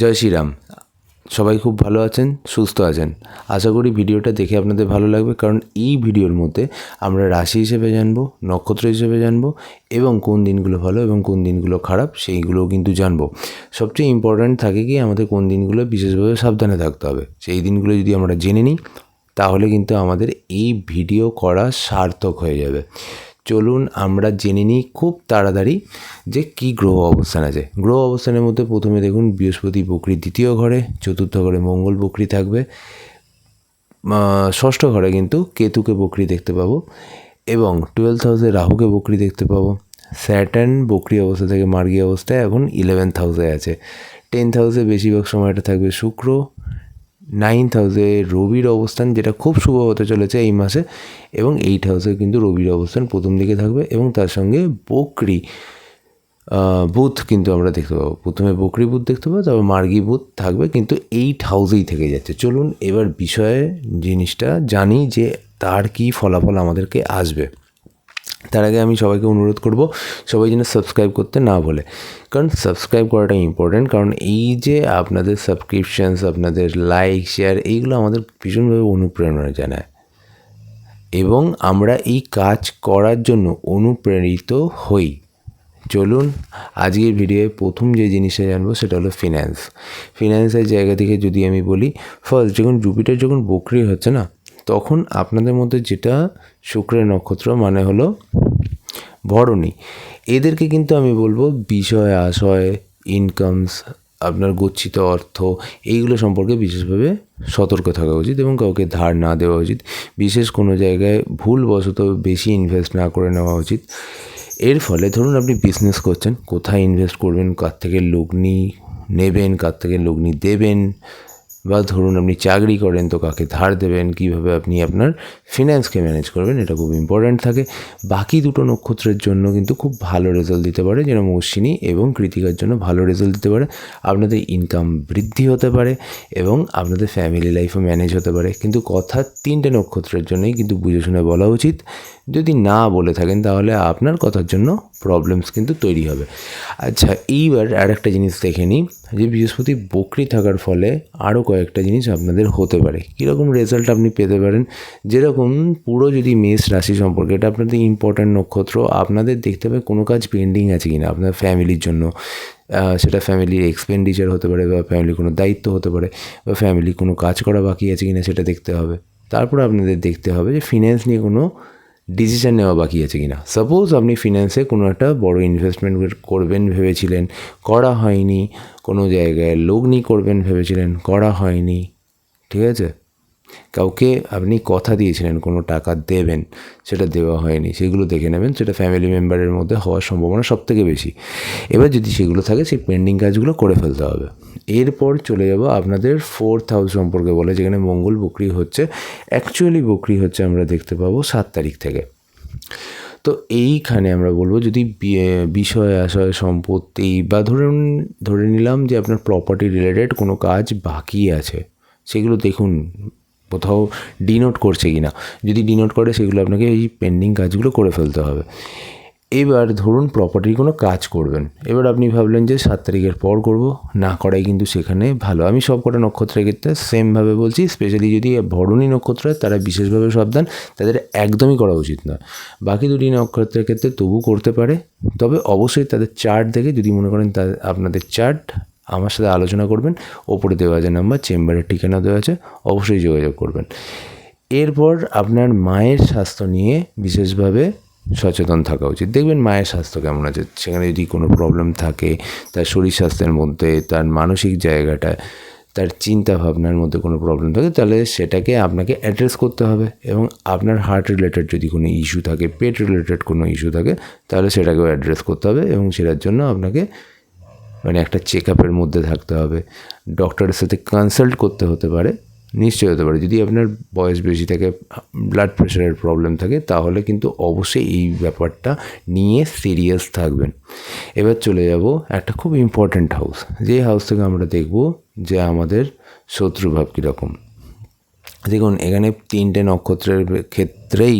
জয় শ্রীরাম। সবাই খুব ভালো আছেন, সুস্থ আছেন। আশা করি ভিডিওটা দেখে আপনাদের ভালো লাগবে, কারণ এই ভিডিওর মধ্যে আমরা রাশি হিসেবে জানব, নক্ষত্র হিসেবে জানব, এবং কোন দিনগুলো ভালো এবং কোন দিনগুলো খারাপ সেইগুলোও কিন্তু জানব। সবচেয়ে ইম্পর্ট্যান্ট থাকে কি, আমাদের কোন দিনগুলো বিশেষভাবে সাবধানে থাকতে হবে। সেই দিনগুলো যদি আমরা জেনে নিই, তাহলে কিন্তু আমাদের এই ভিডিও করা সার্থক হয়ে যাবে। চলুন আমরা জেনে নিই খুব তাড়াতাড়ি যে কি গ্রহ অবস্থান আছে। গ্রহ অবস্থানের মধ্যে প্রথমে দেখুন বৃহস্পতি বকরি দ্বিতীয় ঘরে, চতুর্থ ঘরে মঙ্গল বকরি থাকবে। ষষ্ঠ ঘরে কিন্তু কেতুকে বকরি দেখতে পাবো এবং টুয়েলথ হাউসে রাহুকে বকরি দেখতে পাবো। স্যাটার্ন বকরি অবস্থা থেকে মার্গী অবস্থায় এখন ইলেভেন্থ হাউসে আছে। টেন্থ হাউসে বেশিরভাগ সময়টা থাকবে শুক্র নাইন্থ হাউসে রবির অবস্থান, যেটা খুব শুভ হতে চলেছে এই মাসে, এবং এইট হাউসে কিন্তু রবির অবস্থান প্রথম দিকে থাকবে, এবং তার সঙ্গে বকরি বুথ কিন্তু আমরা দেখতে পাবো। প্রথমে বকরি বুথ দেখতে পাবো, তারপর মার্গি বুথ থাকবে, কিন্তু এইট হাউসেই থেকে যাচ্ছে। চলুন এবার বিষয়ে জিনিসটা জানি যে তার কি ফলাফল আমাদেরকে আসবে। তার আগে আমি সবাইকে অনুরোধ করব সবাই যেন সাবস্ক্রাইব করতে না বলে কারণ সাবস্ক্রাইব করাটা ইম্পর্ট্যান্ট কারণ এই যে আপনাদের সাবস্ক্রিপশানস আপনাদের লাইক শেয়ার এইগুলো আমাদের ভীষণভাবে অনুপ্রেরণা জানায়। এবং আমরা এই কাজ করার জন্য অনুপ্রেরিত হই। চলুন আজকের ভিডিওয়ে প্রথম যে জিনিসটা জানব সেটা হলো ফিন্যান্স ফিন্যান্সের জায়গা থেকে যদি আমি বলি ফার্স্ট যখন জুপিটার যখন বকরি হচ্ছে না তখন আপনাদের মধ্যে যেটা শুক্রের নক্ষত্র মানে হলো ভরণী। এদেরকে কিন্তু আমি বলব বিষয়, আশয় ইনকামস আপনার গচ্ছিত অর্থ, এইগুলো সম্পর্কে বিশেষভাবে সতর্ক থাকা উচিত এবং কাউকে ধার না দেওয়া উচিত। বিশেষ কোনো জায়গায় ভুলবশত বেশি ইনভেস্ট না করে নেওয়া উচিত। এর ফলে ধরুন আপনি বিজনেস করছেন, কোথায় ইনভেস্ট করবেন, কার থেকে লগ্নি নেবেন, কার থেকে লগ্নি দেবেন বা ধরুন আপনি চাকরি করেন তো কাকে ধার দেবেন? কীভাবে আপনি আপনার ফিনান্সকে ম্যানেজ করবেন? এটা খুব ইম্পর্ট্যান্ট থাকে। বাকি দুটো নক্ষত্রের জন্য কিন্তু খুব ভালো রেজাল্ট দিতে পারে, যেরকম অশ্বিনী এবং কৃতিকার জন্য ভালো রেজাল্ট দিতে পারে। আপনাদের ইনকাম বৃদ্ধি হতে পারে এবং আপনাদের ফ্যামিলি লাইফও ম্যানেজ হতে পারে। কিন্তু কথা তিনটে নক্ষত্রের জন্যই কিন্তু বুঝে শুনে বলা উচিত। যদি না বলে থাকেন, তাহলে আপনার কথার জন্য প্রবলেমস কিন্তু তৈরি হবে। আচ্ছা এইবার আর একটা জিনিস দেখে নিই যে বৃহস্পতি বকরি থাকার ফলে আরও কয়েকটা জিনিস আপনাদের হতে পারে। কীরকম রেজাল্ট আপনি পেতে পারেন? যেরকম পুরো যদি মেষ রাশি সম্পর্কে, এটা আপনাদের ইম্পর্ট্যান্ট নক্ষত্র, আপনাদের দেখতে হবে কোনো কাজ পেন্ডিং আছে কিনা আপনার ফ্যামিলির জন্য। সেটা ফ্যামিলির এক্সপেন্ডিচার হতে পারে বা ফ্যামিলির কোনো দায়িত্ব হতে পারে বা ফ্যামিলি কোনো কাজ করা বাকি আছে কিনা সেটা দেখতে হবে। তারপর আপনাদের দেখতে হবে যে ফিনান্স নিয়ে কোনো ডিসিশন নেওয়া বাকি আছে কিনা? সাপোজ আপনি ফিনান্সে কোনো একটা বড় ইনভেস্টমেন্ট করবেন ভেবেছিলেন, করা হয়নি, কোনো জায়গায় লগ্নি করবেন ভেবেছিলেন, করা হয়নি, ঠিক আছে? কাউকে আপনি কথা দিয়েছিলেন, কোনো টাকা দেবেন, সেটা দেওয়া হয়নি, সেগুলো দেখে নেবেন, সেটা ফ্যামিলি মেম্বারের মধ্যে হওয়ার সম্ভাবনা সব থেকে বেশি। এবার যদি সেগুলো থাকে, সেই পেন্ডিং কাজগুলো করে ফেলতে হবে। এরপর চলে যাব আপনাদের ফোর্থ হাউস সম্পর্কে বলে, যেখানে মঙ্গল বকরি হচ্ছে। অ্যাকচুয়ালি বকরি হচ্ছে আমরা দেখতে পাবো সাত তারিখ থেকে। তো এইখানে আমরা বলব, যদি বিষয়, আশয়, সম্পত্তি বা ধরুন, ধরে নিলাম যে আপনার প্রপার্টি রিলেটেড কোনো কাজ বাকি আছে, সেগুলো দেখুন। কোথাও ডিনোট করছে কি না যদি ডিনোট করে, সেগুলো আপনাকে এই পেন্ডিং কাজগুলো করে ফেলতে হবে। এবার ধরুন প্রপার্টির কোনো কাজ করবেন। এবার আপনি ভাবলেন যে সাত তারিখের পর করব, না করাই কিন্তু সেখানে ভালো। আমি সব কটা নক্ষত্রের ক্ষেত্রে সেমভাবে বলছি স্পেশালি যদি ভরণী নক্ষত্র হয়, তারা বিশেষভাবে সাবধান, তাদের একদমই করা উচিত নয়। বাকি দুটি নক্ষত্রের ক্ষেত্রে তবু করতে পারে, তবে অবশ্যই তাদের চার্ট দেখে যদি মনে করেন আপনাদের চার্ট আমার সাথে আলোচনা করবেন। ওপরে দেওয়া আছে নাম্বার চেম্বারের ঠিকানা দেওয়া আছে, অবশ্যই যোগাযোগ করবেন। এরপর আপনার মায়ের স্বাস্থ্য নিয়ে বিশেষভাবে সচেতন থাকা উচিত। দেখবেন মায়ের স্বাস্থ্য কেমন আছে? সেখানে যদি কোনো প্রবলেম থাকে, তার শরীর স্বাস্থ্যের মধ্যে, তার মানসিক জায়গাটা, তার চিন্তা ভাবনার মধ্যে কোনো প্রবলেম থাকে, তাহলে সেটাকে আপনাকে অ্যাড্রেস করতে হবে। এবং আপনার হার্ট রিলেটেড যদি কোনো ইস্যু থাকে পেট রিলেটেড কোনো ইস্যু থাকে, তাহলে সেটাকেও অ্যাড্রেস করতে হবে এবং সেটার জন্য আপনাকে মানে একটা চেক আপের মধ্যে থাকতে হবে। ডক্টরের সাথে কনসাল্ট করতে হতে পারে, নিশ্চয়ই হতে পারে। যদি আপনার বয়স বেশি থাকে ব্লাড প্রেশারের প্রবলেম থাকে, তাহলে কিন্তু অবশ্যই এই ব্যাপারটা নিয়ে সিরিয়াস থাকবেন। এবার চলে যাব একটা খুব ইম্পর্ট্যান্ট হাউস যে হাউস থেকে আমরা দেখব যে আমাদের শত্রুভাব কীরকম। দেখুন, এখানে তিনটে নক্ষত্রের ক্ষেত্রেই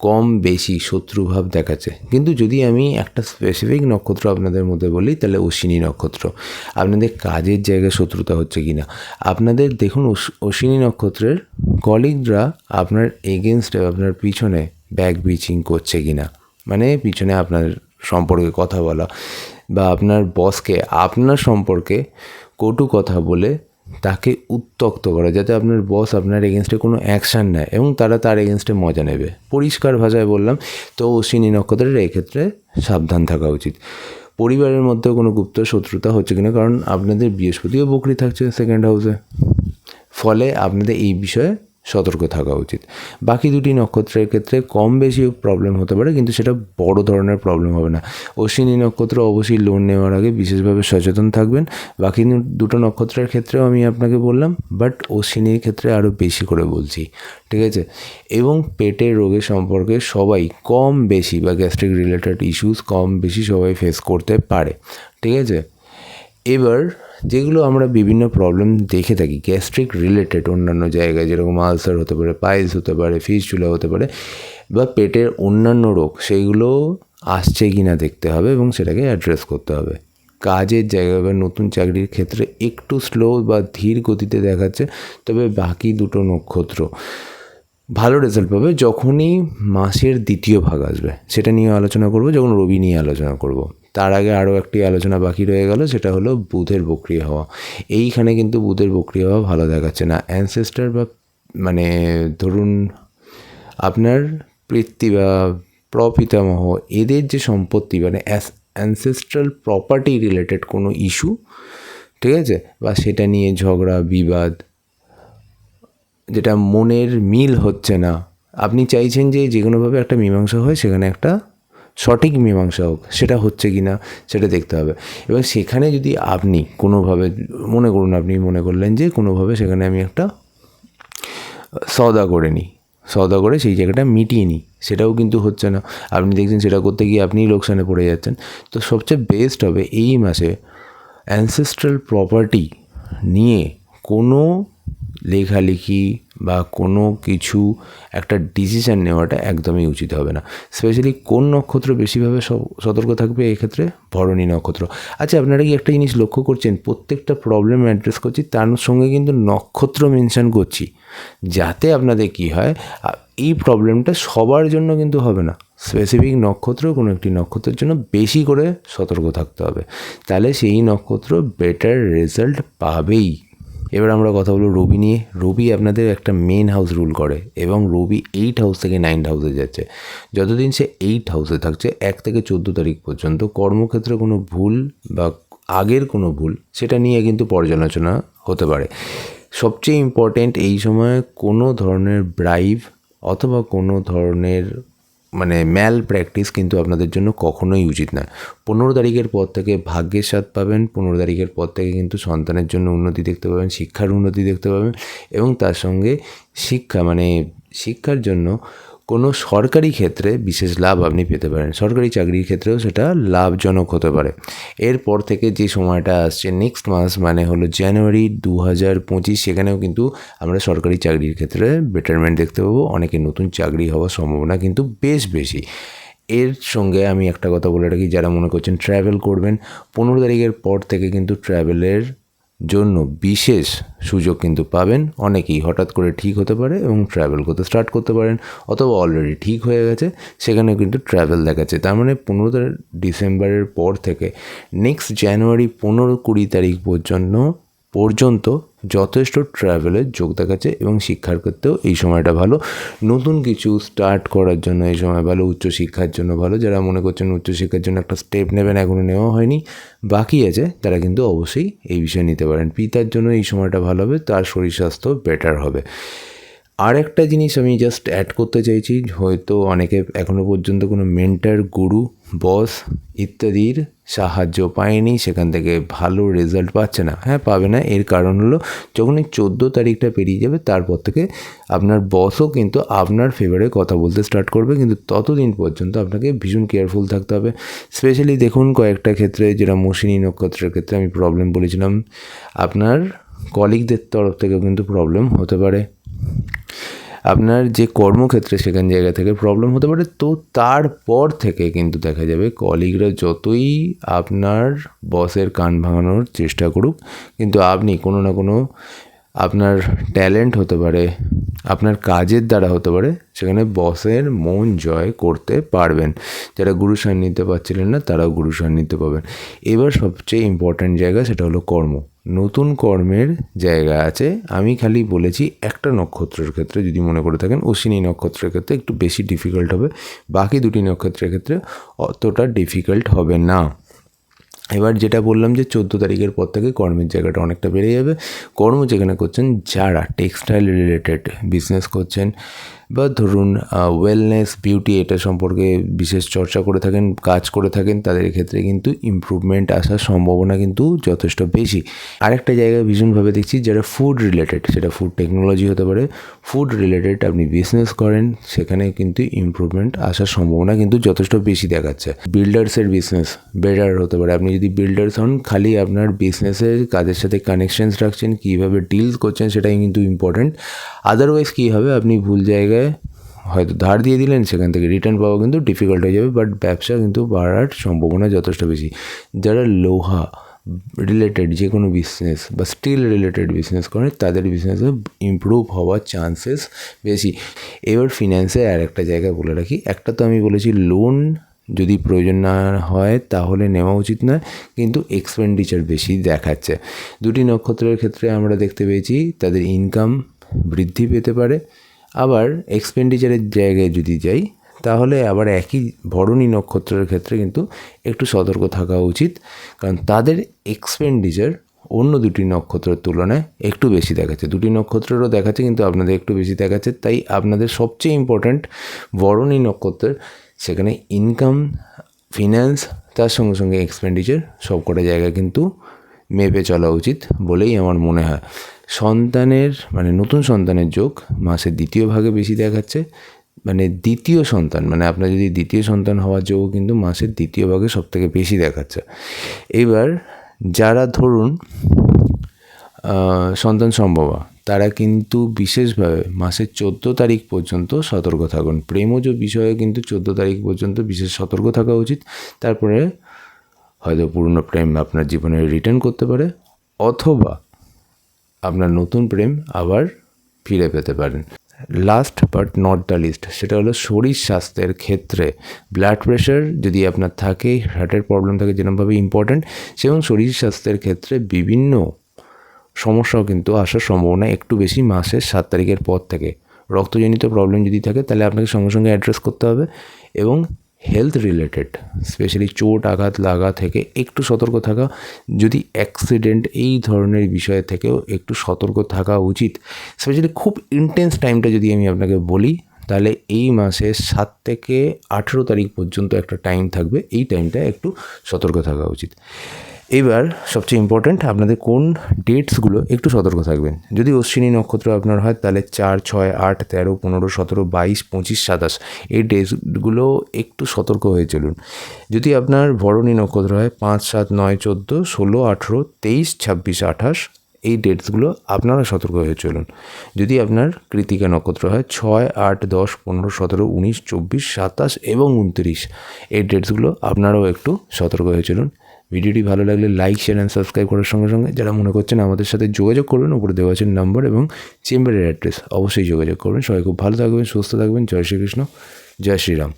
কম বেশি শত্রুভাব দেখাচ্ছে। কিন্তু যদি আমি একটা স্পেসিফিক নক্ষত্র আপনাদের মধ্যে বলি, তাহলে অশ্বিনী নক্ষত্র। আপনাদের কাজের জায়গায় শত্রুতা হচ্ছে কি না আপনাদের দেখুন অশ্বিনী নক্ষত্রের কলিগরা আপনার এগেনস্টে আপনার পিছনে ব্যাক বিচিং করছে কি না মানে পিছনে আপনার সম্পর্কে কথা বলা বা আপনার বসকে আপনার সম্পর্কে কটু কথা বলে তাকে উত্তক্ত করা যাতে আপনার বস আপনার এগেনস্টে কোনো অ্যাকশান নেয় এবং তারা তার এগেনস্টে মজা নেবে। পরিষ্কার ভাষায় বললাম তো অশ্বিনী নক্ষত্রের এক্ষেত্রে সাবধান থাকা উচিত। পরিবারের মধ্যে কোনো গুপ্ত শত্রুতা হচ্ছে কিনা, কারণ আপনাদের বৃহস্পতিও বকরি থাকছে সেকেন্ড হাউসে ফলে আপনাদের এই বিষয়ে সতর্ক থাকা উচিত। বাকি দুটি নক্ষত্রের ক্ষেত্রে কম বেশি প্রবলেম হতে পারে, কিন্তু সেটা বড় ধরনের প্রবলেম হবে না। অশ্বিনী নক্ষত্র অবশ্যই লোন নেওয়ার আগে বিশেষভাবে সচেতন থাকবেন। বাকি দুটো নক্ষত্রের ক্ষেত্রেও আমি আপনাকে বললাম বাট অশ্বিনীর ক্ষেত্রে আরও বেশি করে বলছি, ঠিক আছে? এবং পেটের রোগের সম্পর্কে সবাই কম বেশি বা গ্যাস্ট্রিক রিলেটেড ইস্যুস কম বেশি সবাই ফেস করতে পারে, ঠিক আছে? এবার যেগুলো আমরা বিভিন্ন প্রবলেম দেখে থাকি গ্যাস্ট্রিক রিলেটেড অন্যান্য জায়গায়, যেরকম আলসার হতে পারে পাইলস হতে পারে ফিসচুলা হতে পারে, বা পেটের অন্যান্য রোগ সেইগুলো আসছে কি না দেখতে হবে এবং সেটাকে অ্যাড্রেস করতে হবে। কাজের জায়গায় বা নতুন চাকরির ক্ষেত্রে একটু স্লো বা ধীর গতিতে দেখাচ্ছে, তবে বাকি দুটো নক্ষত্র। ভালো রেজাল্ট পাবে যখনই মাসের দ্বিতীয় ভাগ আসবে। সেটা নিয়ে আলোচনা করব, যখন রবি নিয়ে আলোচনা করব। তার আগে আরও একটি আলোচনা বাকি রয়ে গেল, সেটা হলো বুধের বক্রিয়া হওয়া। এইখানে কিন্তু বুধের বক্রিয়া হওয়া ভালো দেখাচ্ছে না। অ্যানসেস্টার বা মানে ধরুন আপনার পিতৃ বা প্রপিতামহ, এদের যে সম্পত্তি মানে অ্যানসেস্ট্রাল প্রপার্টি রিলেটেড কোনো ইস্যু ঠিক আছে? বা সেটা নিয়ে ঝগড়া, বিবাদ যেটা মনের মিল হচ্ছে না। আপনি চাইছেন যে যে কোনোভাবে একটা মীমাংসা হয়, সেখানে একটা সঠিক মীমাংসা হোক, সেটা হচ্ছে কি না সেটা দেখতে হবে। এবং সেখানে যদি আপনি কোনোভাবে, মনে করুন আপনি মনে করলেন যে কোনোভাবে সেখানে আমি একটা সওদা করে নিই, সওদা করে সেই জায়গাটা মিটিয়ে নিই, সেটাও কিন্তু হচ্ছে না। আপনি দেখছেন সেটা করতে গিয়ে আপনিই লোকসানে পড়ে যাচ্ছেন। তো সবচেয়ে বেস্ট হবে এই মাসে অ্যানসেস্ট্রাল প্রপার্টি নিয়ে কোনো লেখালেখি বা কোনো কিছু একটা ডিসিশান নেওয়াটা একদমই উচিত হবে না। স্পেশালি কোন নক্ষত্র বেশিভাবে সতর্ক থাকবে এক্ষেত্রে? ভরণী নক্ষত্র। আচ্ছা আপনারা কি একটা জিনিস লক্ষ্য করছেন? প্রত্যেকটা প্রবলেম অ্যাড্রেস করছি, তার সঙ্গে কিন্তু নক্ষত্র মেনশান করছি। যাতে আপনাদের কি হয় এই প্রবলেমটা সবার জন্য কিন্তু হবে না। স্পেসিফিক নক্ষত্র, কোনো একটি নক্ষত্রের জন্য বেশি করে সতর্ক থাকতে হবে। তাহলে সেই নক্ষত্র বেটার রেজাল্ট পাবেই। এবার আমরা কথা বলব রবি নিয়ে। রবি আপনাদের একটা মেন হাউস রুল করে এবং রবি এইট হাউস থেকে নাইন হাউসে যাচ্ছে। যতদিন সে এইট হাউসে থাকছে, এক থেকে চোদ্দ তারিখ পর্যন্ত কর্মক্ষেত্রে কোনো ভুল বা আগের কোনো ভুল সেটা নিয়ে কিন্তু পর্যালোচনা হতে পারে। সবচেয়ে ইম্পর্ট্যান্ট এই সময় কোনো ধরনের ব্রাইভ অথবা কোনো ধরনের মানে ম্যাল প্র্যাকটিস কিন্তু আপনাদের জন্য কখনোই উচিত না। পনেরো তারিখের পর থেকে ভাগ্যের স্বাদ পাবেন, পনেরো তারিখের পর থেকে কিন্তু সন্তানের জন্য উন্নতি দেখতে পাবেন, শিক্ষার উন্নতি দেখতে পাবেন এবং তার সঙ্গে শিক্ষা মানে শিক্ষার জন্য কোনো সরকারি ক্ষেত্রে বিশেষ লাভ আপনি পেতে পারেন। সরকারি চাকরির ক্ষেত্রেও সেটা লাভজনক হতে পারে। এরপর থেকে যে সময়টা আসছে নেক্সট মাস মানে হলো জানুয়ারি দু হাজার পঁচিশ, সেখানেও কিন্তু আমরা সরকারি চাকরির ক্ষেত্রে বেটারমেন্ট দেখতে পাবো। অনেকে নতুন চাকরি হওয়ার সম্ভাবনা কিন্তু বেশ বেশি। এর সঙ্গে আমি একটা কথা বলে রাখি, যারা মনে করছেন ট্র্যাভেল করবেন, পনেরো তারিখের পর থেকে কিন্তু ট্রাভেলের জন্য বিশেষ সুযোগ কিন্তু পাবেন। অনেকেই হঠাৎ করে ঠিক হতে পারে এবং ট্রাভেল করতে স্টার্ট করতে পারেন অথবা অলরেডি ঠিক হয়ে গেছে, সেখানেও কিন্তু ট্রাভেল দেখাচ্ছে। তার মানে পনেরো ডিসেম্বরের পর থেকে নেক্সট জানুয়ারি পনেরো কুড়ি তারিখ পর্যন্ত পর্যন্ত যথেষ্ট ট্রাভেলের যোগ দেখাচ্ছে এবং শিক্ষার ক্ষেত্রেও এই সময়টা ভালো। নতুন কিছু স্টার্ট করার জন্য এই সময় ভালো উচ্চশিক্ষার জন্য ভালো। যারা মনে করছেন উচ্চশিক্ষার জন্য একটা স্টেপ নেবেন এখনও নেওয়া হয়নি, বাকি আছে, তারা কিন্তু অবশ্যই এই বিষয়ে নিতে পারেন। পিতার জন্য এই সময়টা ভালো হবে, তার শরীর স্বাস্থ্য বেটার হবে। আর একটা জিনিস আমি জাস্ট অ্যাড করতে চাইছি, হয়তো অনেকে এখনও পর্যন্ত কোনো মেন্টার গুরু বস ইত্যাদির সাহায্য পায়নি, সেখান থেকে ভালো রেজাল্ট পাচ্ছে না। হ্যাঁ পাবে না, এর কারণ হলো যখন এই চোদ্দ তারিখটা পেরিয়ে যাবে, তারপর থেকে আপনার বসও কিন্তু আপনার ফেভারে কথা বলতে স্টার্ট করবে, কিন্তু ততদিন পর্যন্ত আপনাকে ভীষণ কেয়ারফুল থাকতে হবে। স্পেশালি দেখুন কয়েকটা ক্ষেত্রে, যেটা মৌসিনী নক্ষত্রের ক্ষেত্রে আমি প্রবলেম বলেছিলাম, আপনার কলিগদের তরফ থেকেও কিন্তু প্রবলেম হতে পারে। আপনার যে কর্মক্ষেত্রে সেখান জায়গা থেকে প্রবলেম হতে পারে, তো তারপর থেকে কিন্তু দেখা যাবে কলিগরা যতই আপনার বসের কান ভাঙানোর চেষ্টা করুক, কিন্তু আপনি কোনো না কোনো আপনার ট্যালেন্ট হতে পারে, আপনার কাজের দ্বারা হতে পারে, সেখানে বসের মন জয় করতে পারবেন। যারা গুরু সান্নিধ্যে পাচ্ছিলেন না, তারাও গুরু সান্নিধ্য পাবেন। এবার সবচেয়ে ইম্পর্ট্যান্ট জায়গা সেটা হলো কর্ম। নতুন কর্মের জায়গা আছে। আমি খালি বলেছি একটা নক্ষত্রের ক্ষেত্রে যদি মনে করে থাকেন, অশ্বিনী নক্ষত্রের ক্ষেত্রে একটু বেশি ডিফিকাল্ট হবে। বাকি দুটি নক্ষত্রের ক্ষেত্রে অতটা ডিফিকাল্ট হবে না। এবার যেটা বললাম যে চোদ্দ তারিখের পর থেকে কর্মের জায়গাটা অনেকটা বেড়ে যাবে। কর্ম যেখানে করছেন, যারা টেক্সটাইল রিলেটেড বিজনেস করছেন বা ধরুন ওয়েলনেস বিউটি এটা সম্পর্কে বিশেষ চর্চা করে থাকেন, কাজ করে থাকেন, তাদের ক্ষেত্রে কিন্তু ইমপ্রুভমেন্ট আসার সম্ভাবনা কিন্তু যথেষ্ট বেশি। আরেকটা জায়গায় ভীষণভাবে দেখছি যারা ফুড রিলেটেড সেটা ফুড টেকনোলজি হতে পারে। ফুড রিলেটেড আপনি বিজনেস করেন, সেখানে কিন্তু ইমপ্রুভমেন্ট আসার সম্ভাবনা কিন্তু যথেষ্ট বেশি দেখাচ্ছে। বিল্ডার্সের বিজনেস বেটার হতে পারে। আপনি যদি বিল্ডার্স হন, খালি আপনার বিজনেসের কাজের সাথে কানেকশনস রাখছেন, কীভাবে ডিলস করছেন সেটাই কিন্তু ইম্পর্ট্যান্ট আদারওয়াইজ কী হবে? আপনি ভুল জায়গায় হয়তো ধার দিয়ে দিলেন, সেখান থেকে রিটার্ন পাওয়া কিন্তু ডিফিকাল্ট হয়ে যাবে বাট ব্যবসা কিন্তু বাড়ার সম্ভাবনা যথেষ্ট বেশি। যারা লোহা রিলেটেড যে কোনো বিজনেস বা স্টিল রিলেটেড বিজনেস করে, তাদের বিজনেসে ইমপ্রুভ হওয়ার চান্সেস বেশি। এবার ফিন্যান্সে আর একটা জায়গায় বলে রাখি, একটা তো আমি বলেছি লোন যদি প্রয়োজন না হয় তাহলে নেওয়া উচিত নয়, কিন্তু এক্সপেন্ডিচার বেশি দেখাচ্ছে। দুটি নক্ষত্রের ক্ষেত্রে আমরা দেখতে পেয়েছি, তাদের ইনকাম বৃদ্ধি পেতে পারে আবার এক্সপেন্ডিচারের জায়গায় যদি যাই, তাহলে আবার একই ভরণী নক্ষত্রের ক্ষেত্রে কিন্তু একটু সতর্ক থাকা উচিত। কারণ তাদের এক্সপেন্ডিচার অন্য দুটি নক্ষত্রের তুলনায় একটু বেশি দেখাচ্ছে। দুটি নক্ষত্রেরও দেখাচ্ছে, কিন্তু আপনাদের একটু বেশি দেখাচ্ছে। তাই আপনাদের সবচেয়ে ইম্পর্ট্যান্ট বরণী নক্ষত্রের সেখানে ইনকাম ফিন্যান্স তার সঙ্গে সঙ্গে এক্সপেন্ডিচার সব কটা জায়গায় কিন্তু মেপে চলা উচিত বলেই আমার মনে হয়। সন্তানের মানে নতুন সন্তানের যোগ মাসের দ্বিতীয় ভাগে বেশি দেখাচ্ছে। মানে দ্বিতীয় সন্তান মানে আপনার যদি দ্বিতীয় সন্তান হওয়ার যোগ কিন্তু মাসের দ্বিতীয় ভাগে সব থেকে বেশি দেখাচ্ছে। এবার যারা ধরুন সন্তান সম্ভবা, তারা কিন্তু বিশেষভাবে মাসের চোদ্দ তারিখ পর্যন্ত সতর্ক থাকুন। প্রেমজ বিষয়ে কিন্তু চোদ্দ তারিখ পর্যন্ত বিশেষ সতর্ক থাকা উচিত। তারপরে হয়তো পুরনো প্রেম আপনার জীবনে রিটার্ন করতে পারে। অথবা আপনার নতুন প্রেম আবার ফিরে পেতে পারেন। Last but not the least সেটা হলো শরীর স্বাস্থ্যের ক্ষেত্রে। ব্লাড প্রেশার যদি আপনার থাকে হার্টের প্রবলেম থাকে, যেরকমভাবে ইম্পর্ট্যান্ট এবং শরীর স্বাস্থ্যের ক্ষেত্রে বিভিন্ন সমস্যাও কিন্তু আসার সম্ভাবনা একটু বেশি মাসের সাত তারিখের পর থেকে। রক্তজনিত প্রবলেম যদি থাকে, তাহলে আপনাকে সঙ্গে সঙ্গে অ্যাড্রেস করতে হবে এবং হেলথ রিলেটেড স্পেশালি চোট আঘাত লাগা থেকে একটু সতর্ক থাকা। যদি অ্যাক্সিডেন্ট এই ধরনের বিষয় থেকেও একটু সতর্ক থাকা উচিত স্পেশালি খুব ইন্টেন্স টাইমটা যদি আমি আপনাকে বলি, তাহলে এই মাসে সাত থেকে আঠেরো তারিখ পর্যন্ত একটা টাইম থাকবে, এই টাইমটা একটু সতর্ক থাকা উচিত। এবার সবচেয়ে ইম্পর্ট্যান্ট আপনাদের কোন ডেটসগুলো একটু সতর্ক থাকবেন। যদি অশ্বিনী নক্ষত্র আপনার হয়, তাহলে চার, ছয়, আট, তেরো, পনেরো, সতেরো, বাইশ, পঁচিশ, সাতাশ, এই ডেটসগুলো একটু সতর্ক হয়ে চলুন। যদি আপনার ভরণী নক্ষত্র হয়, পাঁচ, সাত, নয়, চোদ্দ, ষোলো, আঠেরো, তেইশ, ছাব্বিশ, আঠাশ, এই ডেটসগুলো আপনারা সতর্ক হয়ে চলুন। যদি আপনার কৃতিকা নক্ষত্র হয়, ছয়, আট, দশ, পনেরো, সতেরো, উনিশ, চব্বিশ, সাতাশ এবং উনত্রিশ, এই ডেটসগুলো আপনারাও একটু সতর্ক হয়ে চলুন। ভিডিওটি ভালো লাগলে লাইক শেয়ার অ্যান্ড সাবস্ক্রাইব করার সঙ্গে সঙ্গে যারা মনে করছেন আমাদের সাথে যোগাযোগ করবেন, উপরে দেওয়া আছে নাম্বার এবং চেম্বারের অ্যাড্রেস অবশ্যই যোগাযোগ করবেন। সবাই খুব ভালো থাকবেন, সুস্থ থাকবেন। জয় শ্রীকৃষ্ণ, জয় শ্রীরাম।